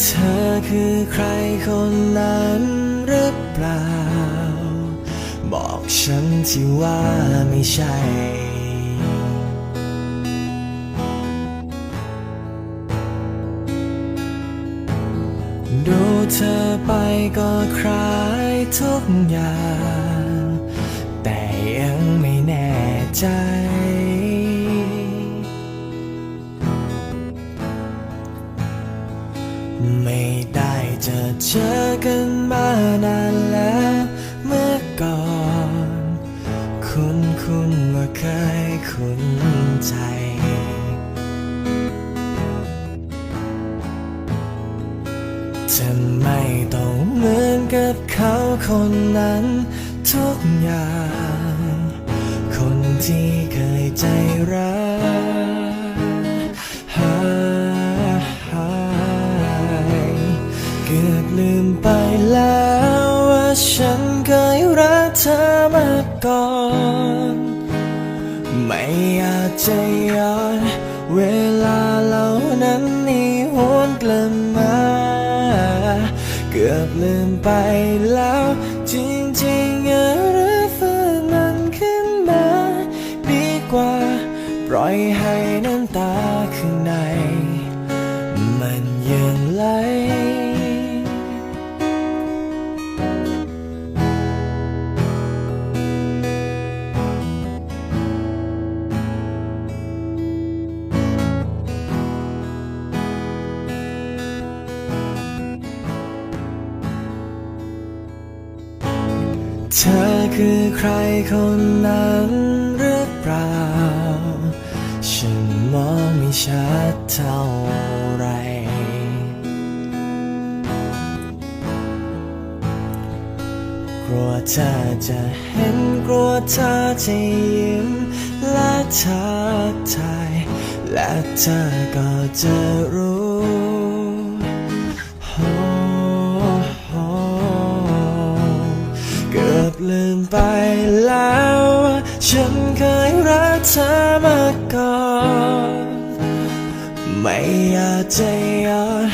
ธอคือใครคนนั้นหรือเปล่า บอกฉันที่ว่าไม่ใช่ดูเธอไปก็คล้ายทุกอย่าง แต่ยังไม่แน่ใจ ไม่ได้จะเจอกันมานานแล้วเมื่อก่อน คุณคุณว่าเคยคุ้นใจทำไม่ต้องเหมือนกับเขาคนนั้นทุกอย่าง คนที่เคยใจร้าย แล้วว่าฉันเคยรักเธอมาก่อน ไม่อยากจะย้อนเวลาเหล่านั้นนี่หวนกลับมา เกือบลืมไปแล้ว จริงๆอะหรือฟื้นมันขึ้นมา ดีกว่า ปล่อยให้น้ำตาข้างใน ธอคือใครคนนั้นหรือเปล่า ฉันมองไม่ชัดเท่าไร กลัวเธอจะเห็นกลัวเธอจะยิ้มและทักทายและเธอก็จะรู้ ลืมไปแล้ว ฉันเคยรักเธอมาก่อน ไม่อยากจะย้อน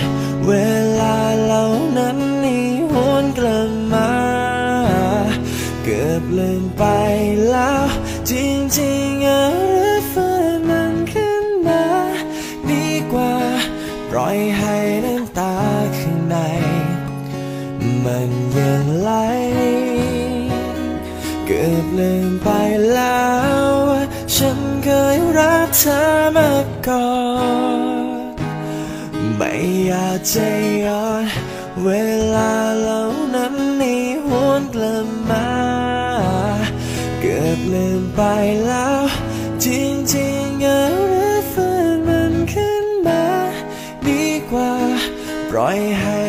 เวลาเหล่านั้นนี่หวนกลับมา เกือบลืมไปแล้ว จริงๆอะหรือฟื้นมันขึ้นมาดีกว่า ปล่อยให้น้ำตาข้างในมัน เกือบลืมไปแล้วว่าฉันเคยรักเธอมาก่อน ไม่อยากจะย้อนเวลาเหล่านั้นนี่หวนกลับมา เกือบลืมไปแล้ว จริงๆอะหรือฟื้นมันขึ้นมา ดีกว่า ปล่อยให้